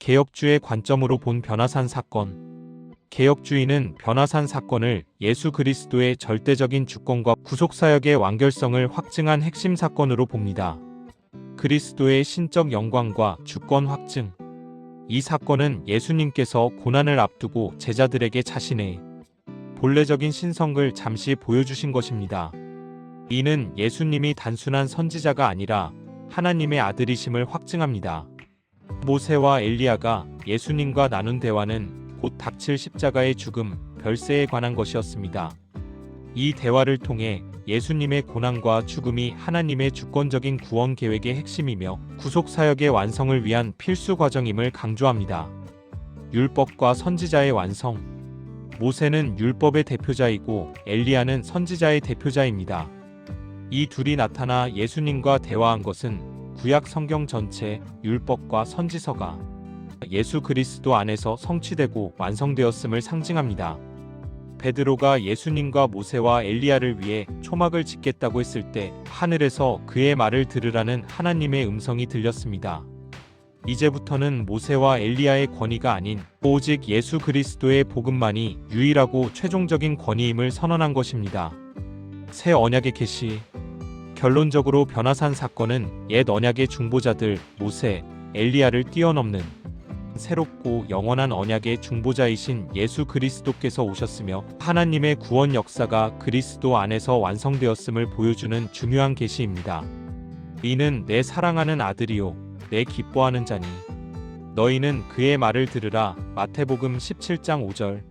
개혁주의 관점으로 본 변화산 사건. 개혁주의는 변화산 사건을 예수 그리스도의 절대적인 주권과 구속사역의 완결성을 확증한 핵심 사건으로 봅니다. 그리스도의 신적 영광과 주권 확증. 이 사건은 예수님께서 고난을 앞두고 제자들에게 자신의 본래적인 신성을 잠시 보여주신 것입니다. 이는 예수님이 단순한 선지자가 아니라 하나님의 아들이심을 확증합니다. 모세와 엘리야가 예수님과 나눈 대화는 곧 닥칠 십자가의 죽음, 별세에 관한 것이었습니다. 이 대화를 통해 예수님의 고난과 죽음이 하나님의 주권적인 구원 계획의 핵심이며 구속 사역의 완성을 위한 필수 과정임을 강조합니다. 율법과 선지자의 완성. 모세는 율법의 대표자이고 엘리야는 선지자의 대표자입니다. 이 둘이 나타나 예수님과 대화한 것은 구약 성경 전체 율법과 선지서가 예수 그리스도 안에서 성취되고 완성되었음을 상징합니다. 베드로가 예수님과 모세와 엘리야를 위해 초막을 짓겠다고 했을 때 하늘에서 그의 말을 들으라는 하나님의 음성이 들렸습니다. 이제부터는 모세와 엘리야의 권위가 아닌 오직 예수 그리스도의 복음만이 유일하고 최종적인 권위임을 선언한 것입니다. 새 언약의 계시 결론적으로 변화산 사건은 옛 언약의 중보자들 모세, 엘리야를 뛰어넘는 새롭고 영원한 언약의 중보자이신 예수 그리스도께서 오셨으며 하나님의 구원 역사가 그리스도 안에서 완성되었음을 보여주는 중요한 계시입니다. 이는 내 사랑하는 아들이요 내 기뻐하는 자니. 너희는 그의 말을 들으라. 마태복음 17장 5절